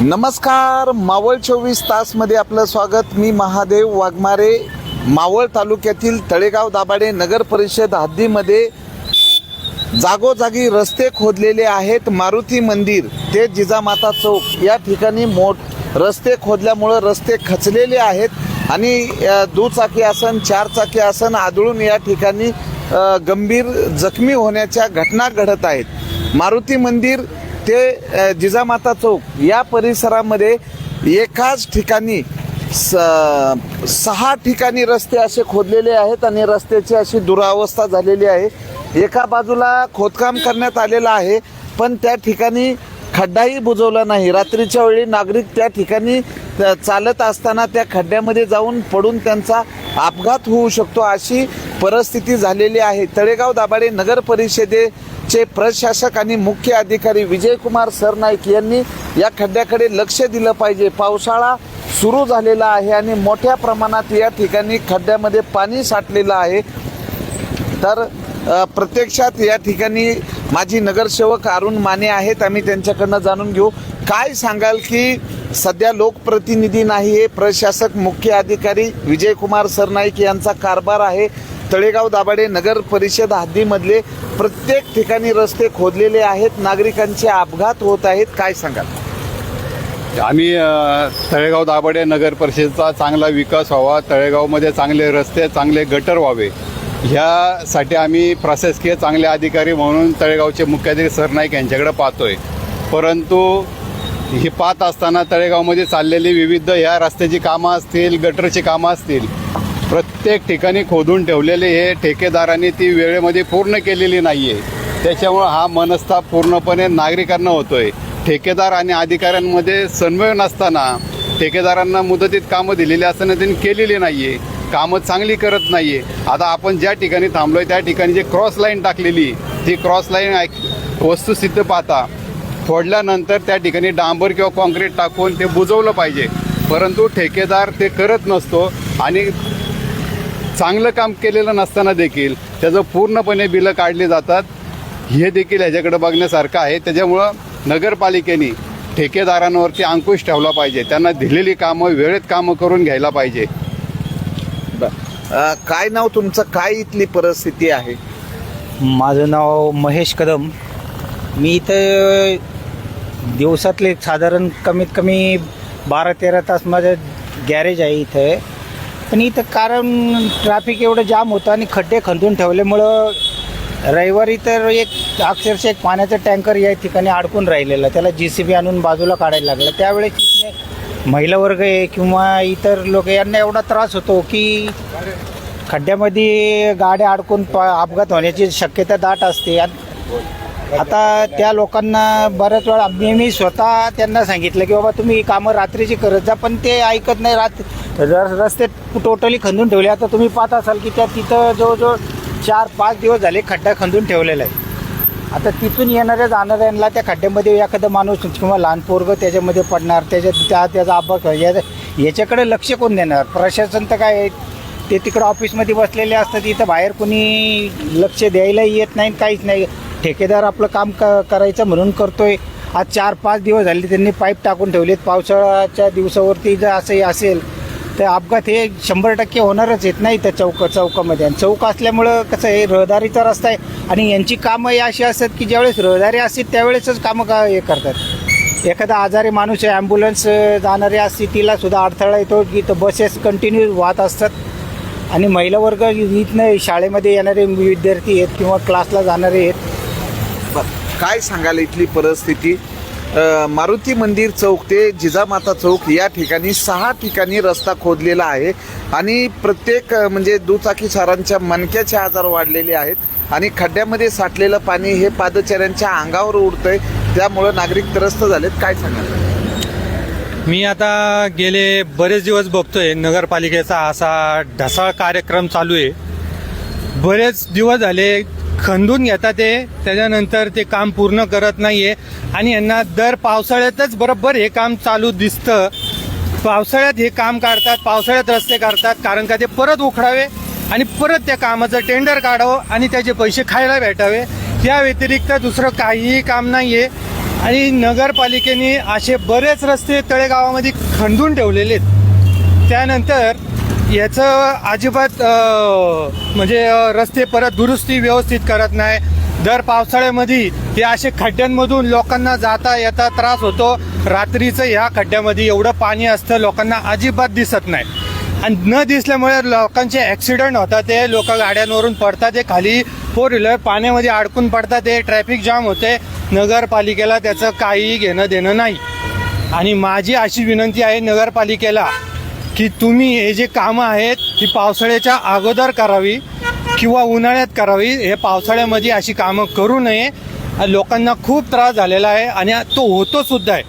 नमस्कार मावळ चोवीस तासमध्ये आपलं स्वागत. मी महादेव वाघमारे मावळ तालुक्यातील तळेगाव दाभाडे नगर परिषद हद्दीमध्ये जागोजागी रस्ते खोदलेले आहेत. मारुती मंदिर ते जिजामाता चौक या ठिकाणी मोठ रस्ते खोदल्यामुळं रस्ते खचलेले आहेत आणि दुचाकी आसन चारचाकी आसन आदळून या ठिकाणी गंभीर जखमी होण्याच्या घटना घडत आहेत. मारुती मंदिर ते जिजामाता चौक या परिसरामध्ये एकाच ठिकाणी स सहा ठिकाणी रस्ते असे खोदलेले आहेत आणि रस्त्याची अशी दुरावस्था झालेली आहे. एका बाजूला खोदकाम करण्यात आलेलं आहे पण त्या ठिकाणी खड्डाही बुजवला नाही. रात्रीच्या वेळी नागरिक त्या ठिकाणी चालत असताना त्या खड्ड्यामध्ये जाऊन पडून त्यांचा अपघात होऊ शकतो अशी परिस्थिती झालेली आहे. तळेगाव दाभाडे नगर चे प्रशासक आणि मुख्य अधिकारी विजयकुमार सरनाईक यांनी या खड्ड्याकडे लक्ष दिलं पाहिजे. पावसाळा सुरू झालेला आहे आणि मोठ्या प्रमाणात या ठिकाणी खड्ड्यामध्ये पाणी साठलेलं आहे. तर प्रत्यक्षात या ठिकाणी माझी नगरसेवक अरुण माने आहेत. आम्ही त्यांच्याकडनं जाणून घेऊ. काय सांगाल की सध्या लोकप्रतिनिधी नाही हे प्रशासक मुख्य अधिकारी विजयकुमार सरनाईक यांचा कारभार आहे. तळेगाव दाभाडे नगर परिषद हद्दीमधले प्रत्येक ठिकाणी रस्ते खोदलेले आहेत. नागरिकांचे अपघात होत आहेत. काय सांगाल? आम्ही तळेगाव दाभाडे नगर परिषदेचा चांगला विकास व्हावा. तळेगावमध्ये चांगले रस्ते चांगले गटर व्हावे. ह्यासाठी आम्ही प्रशासकीय चांगले अधिकारी म्हणून तळेगावचे मुख्याधिकारी सरनाईक यांच्याकडे पाहतोय. परंतु ही पाहत असताना तळेगावमध्ये चाललेली विविध ह्या रस्त्याची कामं असतील गटरची कामं असतील प्रत्येक ठिकाणी खोदून ठेवलेले हे ठेकेदारांनी ती वेळेमध्ये पूर्ण केलेली नाही आहे त्याच्यामुळं हा मनस्ताप पूर्णपणे नागरिकांना होतोय. ठेकेदार आणि अधिकाऱ्यांमध्ये समन्वय नसताना ठेकेदारांना मुदतीत कामं दिलेली असताना त्यांनी केलेली नाही आहे कामं चांगली करत नाही आहे आता आपण ज्या ठिकाणी थांबलोय त्या ठिकाणी जी क्रॉस लाईन टाकलेली ती क्रॉस लाईन वस्तुस्थिती पाहता फोडल्यानंतर त्या ठिकाणी डांबर किंवा काँक्रीट टाकून ते बुजवलं पाहिजे. परंतु ठेकेदार ते करत नसतो आणि चांगलं काम केलेलं नसताना देखील त्याचं पूर्णपणे बिलं काढली जातात. हे देखील ह्याच्याकडे बघण्यासारखं आहे. त्याच्यामुळं नगरपालिकेने ठेकेदारांवरती अंकुश ठेवला पाहिजे. त्यांना दिलेली कामं वेळेत कामं करून घ्यायला पाहिजे. अ, काय नाव तुमचं? काय इथली परिस्थिती आहे? माझं नाव महेश कदम. मी इथं दिवसातले साधारण कमीत कमी बारा तेरा तास माझं गॅरेज आहे इथं. पण इथं कारण ट्रॅफिक एवढं जाम होतं आणि खड्डे खंदून ठेवल्यामुळं रविवारी तर एक अक्षरशः एक पाण्याचा टँकर या ठिकाणी अडकून राहिलेला. त्याला जी सी बी आणून बाजूला काढायला लागलं. त्यावेळेस इथले महिला वर्ग आहे किंवा इतर लोक यांना एवढा त्रास होतो की खड्ड्यामध्ये गाड्या अडकून प अपघात होण्याची शक्यता दाट असते. आणि आता त्या लोकांना बऱ्याच वेळा मी मी स्वतः त्यांना सांगितलं की बाबा तुम्ही कामं रात्रीची करत जा पण ते ऐकत नाही. रात र- रस्ते टोटली खंदून ठेवले. आता तुम्ही पाहत असाल की त्या तिथं जवळजवळ चार पाच दिवस झाले खड्डा खंदून ठेवलेला आहे. आता तिथून येणाऱ्या जाणाऱ्यांना त्या खड्ड्यामध्ये एखादा माणूस किंवा लहान पोरग त्याच्यामध्ये पडणार त्याच्यात त्या त्याचा अपघात या- याच्याकडे लक्ष कोण देणार? प्रशासन तर काय आहे, ते तिकडं ऑफिसमध्ये बसलेले असतात. इथं बाहेर कोणी लक्ष द्यायला येत नाही काहीच नाही. ठेकेदार आपलं काम क करायचं म्हणून करतोय. आज चार पाच दिवस झाले त्यांनी पाईप टाकून ठेवलेत. पावसाळ्याच्या दिवसावरती जर असंही असेल तर अपघात हे शंभर टक्के होणारच येत नाही त्या चौक चौकामध्ये. आणि चौक असल्यामुळं कसं आहे रहदारीचा रस्ता आहे. आणि यांची कामं ही अशी असतात की ज्यावेळेस रहदारी असते त्यावेळेसच कामं का हे करतात. एखादा आजारी माणूस आहे ॲम्ब्युलन्स जाणारी असते तिला सुद्धा अडथळा येतो की तर बसेस कंटिन्यू वाहत असतात. आणि महिला वर्ग इथनं शाळेमध्ये येणारे विद्यार्थी आहेत किंवा क्लासला जाणारे आहेत. काय सांगाल इथली परिस्थिती? मारुती मंदिर चौक ते जिजामाता चौक या ठिकाणी सहा ठिकाणी रस्ता खोदलेला आहे आणि प्रत्येक म्हणजे दुचाकी सारांच्या मणक्याचे आजार वाढलेले आहेत आणि खड्ड्यामध्ये साठलेलं पाणी हे पादचाऱ्यांच्या अंगावर उडतंय. त्यामुळं नागरिक त्रस्त झालेत. काय सांगाल? मी आता गेले बरेच दिवस बघतोय नगरपालिकेचा असा ढसाळ कार्यक्रम चालू आहे. बरेच दिवस झाले खंदून घेतात ते. त्याच्यानंतर ते काम पूर्ण करत नाहीये. आणि यांना दर पावसाळ्यातच बरोबर हे काम चालू दिसतं. पावसाळ्यात हे काम काढतात पावसाळ्यात रस्ते काढतात कारण का ते परत उखडावे आणि परत त्या कामाचं टेंडर काढावं आणि त्याचे पैसे खायला भेटावे. या व्यतिरिक्त दुसरं काहीही काम नाहीये. आणि नगरपालिकेने असे बरेच रस्ते तळेगावामध्ये खंदून ठेवलेले आहेत. त्यानंतर याचं अजिबात म्हणजे रस्ते परत दुरुस्ती व्यवस्थित करत नाही. दर पावसाळ्यामध्ये हे असे खड्ड्यांमधून लोकांना जाता येता त्रास होतो. रात्रीचं ह्या खड्ड्यामध्ये एवढं पाणी असतं लोकांना अजिबात दिसत नाही. आणि न दिसल्यामुळे लोकांचे ॲक्सिडेंट होतात ते लोक गाड्यांवरून पडतात ते खाली फोर व्हीलर पाण्यामध्ये अडकून पडतात ते ट्रॅफिक जाम होते. नगरपालिकेला त्याचं काही घेणं देणं नाही. आणि माझी अशी विनंती आहे नगरपालिकेला की तुम्ही हे जे कामं आहेत ती पावसाळ्याच्या अगोदर करावी किंवा उन्हाळ्यात करावी हे पावसाळ्यामध्ये अशी कामं करू नये. लोकांना खूप त्रास झालेला आहे आणि तो होतो सुद्धा आहे.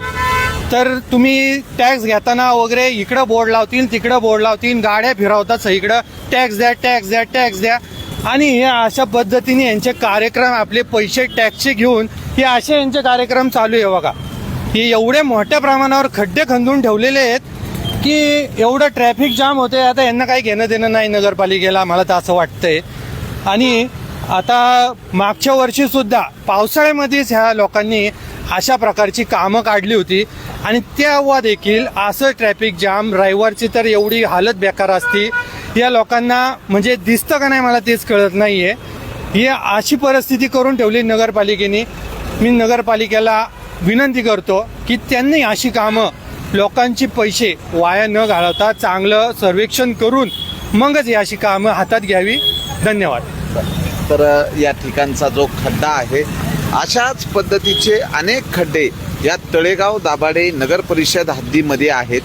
तर तुम्ही टॅक्स घेताना वगैरे इकडं बोर्ड लावतील तिकडं बोर्ड लावतील गाड्या फिरवतात सगळीकडं टॅक्स द्या टॅक्स द्या टॅक्स द्या. आणि हे अशा पद्धतीने यांचे कार्यक्रम आपले पैसे टॅक्सचे घेऊन हे असे यांचे कार्यक्रम चालू आहे बघा. हे एवढे मोठ्या प्रमाणावर खड्डे खंदून ठेवलेले आहेत की एवढं ट्रॅफिक जाम होते आता यांना काही घेणं देणं नाही नगरपालिकेला मला तर असं वाटतंय. आणि आता मागच्या वर्षी सुद्धा पावसाळ्यामध्येच ह्या लोकांनी अशा प्रकारची कामं काढली होती. आणि तेव्हा देखील असं ट्रॅफिक जाम रविवारची तर एवढी हालत बेकार असती. या लोकांना म्हणजे दिसतं का नाही मला तेच कळत नाहीये. ही अशी परिस्थिती करून ठेवली नगरपालिकेने. मी नगरपालिकेला विनंती करतो की त्यांनी अशी कामं लोकांची पैसे वाया न घालवता चांगलं सर्वेक्षण करून मगच ही अशी कामं हातात घ्यावी. धन्यवाद. तर या ठिकाणचा जो खड्डा आहे अशाच पद्धतीचे अनेक खड्डे या तळेगाव दाभाडे नगर परिषद हद्दीमध्ये आहेत.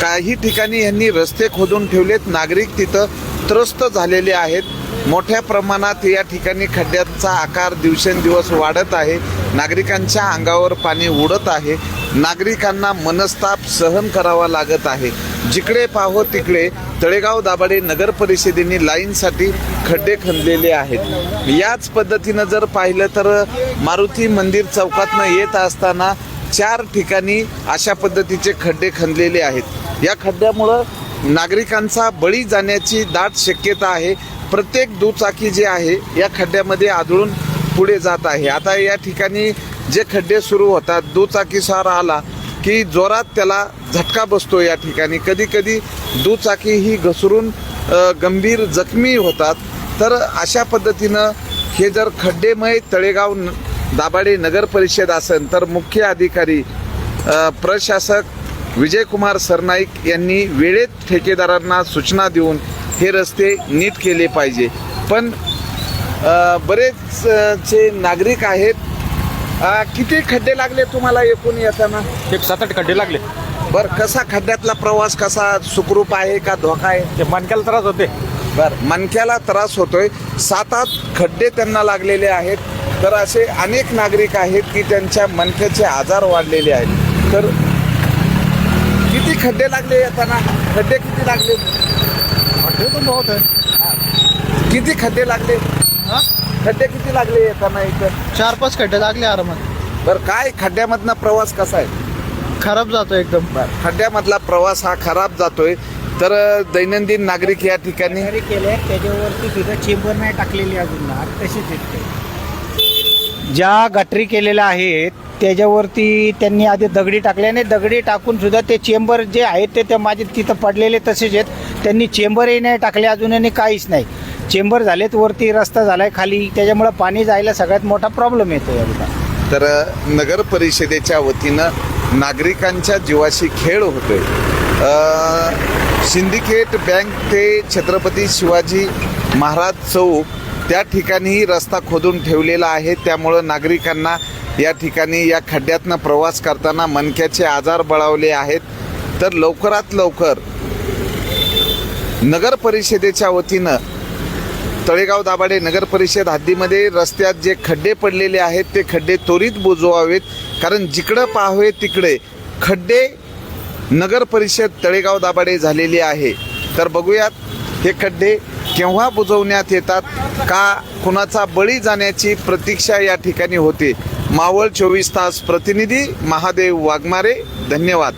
काही ठिकाणी यांनी रस्ते खोदून ठेवलेत. नागरिक तिथं त्रस्त झालेले आहेत. मोठ्या प्रमाणात या ठिकाणी खड्ड्यांचा आकार दिवसेंदिवस वाढत आहे. नागरिकांच्या अंगावर पाणी उडत आहे. नागरिकांना मनस्ताप सहन करावा लागत आहे. जिकडे पाहो तिकडे तळेगाव दाभाडे नगर परिषदेने लाईनसाठी खड्डे खणलेले आहेत. याच पद्धतीनं जर पाहिलं तर मारुती मंदिर चौकातनं येत असताना चार ठिकाणी अशा पद्धतीचे खड्डे खणलेले आहेत. या खड्ड्यामुळं नागरिकांचा बळी जाण्याची दाट शक्यता आहे. प्रत्येक दुचाकी जे आहे या खड्ड्यामध्ये आदळून पुढे जात आहे. आता या ठिकाणी जे खड्डे सुरू होतात दुचाकीसवार आला की जोरात त्याला झटका बसतो या ठिकाणी. कधी कधी दुचाकी ही घसरून गंभीर जखमी होतात. तर अशा पद्धतीनं हे जर खड्डेमय तळेगाव दाभाडे नगर परिषद असेल तर मुख्य अधिकारी प्रशासक विजयकुमार सरनाईक यांनी वेळेत ठेकेदारांना सूचना देऊन हे रस्ते नीट केले पाहिजे. पण अ, बरेच अ, चे नागरिक आहेत किती खड्डे लागले तुम्हाला एकूण येताना? एक सात आठ खड्डे लागले. बर कसा खड्ड्यातला प्रवास कसा सुखरूप आहे का धोका आहे? ते मणक्याला त्रास होते. बर मनक्याला त्रास होतोय. सात आठ खड्डे त्यांना लागलेले आहेत. तर असे अनेक नागरिक आहेत की त्यांच्या मनक्याचे आजार वाढलेले आहेत. तर खड्डे लागले येताना. खड्डे किती लागले? खड्डे पण बहुत आहे किती खड्डे लागले? खड्डे किती लागले येताना इथं? चार पाच खड्डे लागले आरामात. बर काय? खड्ड्यामधला प्रवास कसा आहे? खराब जातो एकदम. बर खड्ड्यामधला प्रवास हा खराब जातोय. तर दैनंदिन नागरिक या ठिकाणी केले त्याच्यावरती सुद्धा चेंबर नाही टाकलेली अजून. ना तशीच येते ज्या गटरी केलेल्या आहेत त्याच्यावरती त्यांनी आधी दगडी टाकले आणि दगडी टाकून सुद्धा ते चेंबर जे आहेत ते त्या माझे तिथं पडलेले तसेच आहेत. त्यांनी चेंबरही नाही टाकले अजूनही आणि काहीच नाही. चेंबर झालेत वरती रस्ता झालाय खाली. त्याच्यामुळं पाणी जायला सगळ्यात मोठा प्रॉब्लेम येतो या तर नगर परिषदेच्या वतीनं नागरिकांच्या जीवाशी खेळ होतोय. सिंडिकेट बँक ते छत्रपती शिवाजी महाराज चौक त्या ठिकाणीही रस्ता खोदून ठेवलेला आहे. त्यामुळं नागरिकांना या ठिकाणी या खड्ड्यातनं प्रवास करताना मनक्याचे आजार बळावले आहेत. तर लवकरात लवकर नगर परिषदेच्या वतीनं तळेगाव दाभाडे नगर परिषद हद्दीमध्ये रस्त्यात जे खड्डे पडलेले आहेत ते खड्डे त्वरित बुजवावेत. कारण जिकडं पाहावे तिकडे खड्डे नगर परिषद तळेगाव दाभाडे झालेली आहे. तर बघूयात हे खड्डे केव्हा बुजवण्यात येतात का कुणाचा बळी जाण्याची प्रतीक्षा या ठिकाणी होते? मावळ चोवीस तास प्रतिनिधी महादेव वाघमारे धन्यवाद.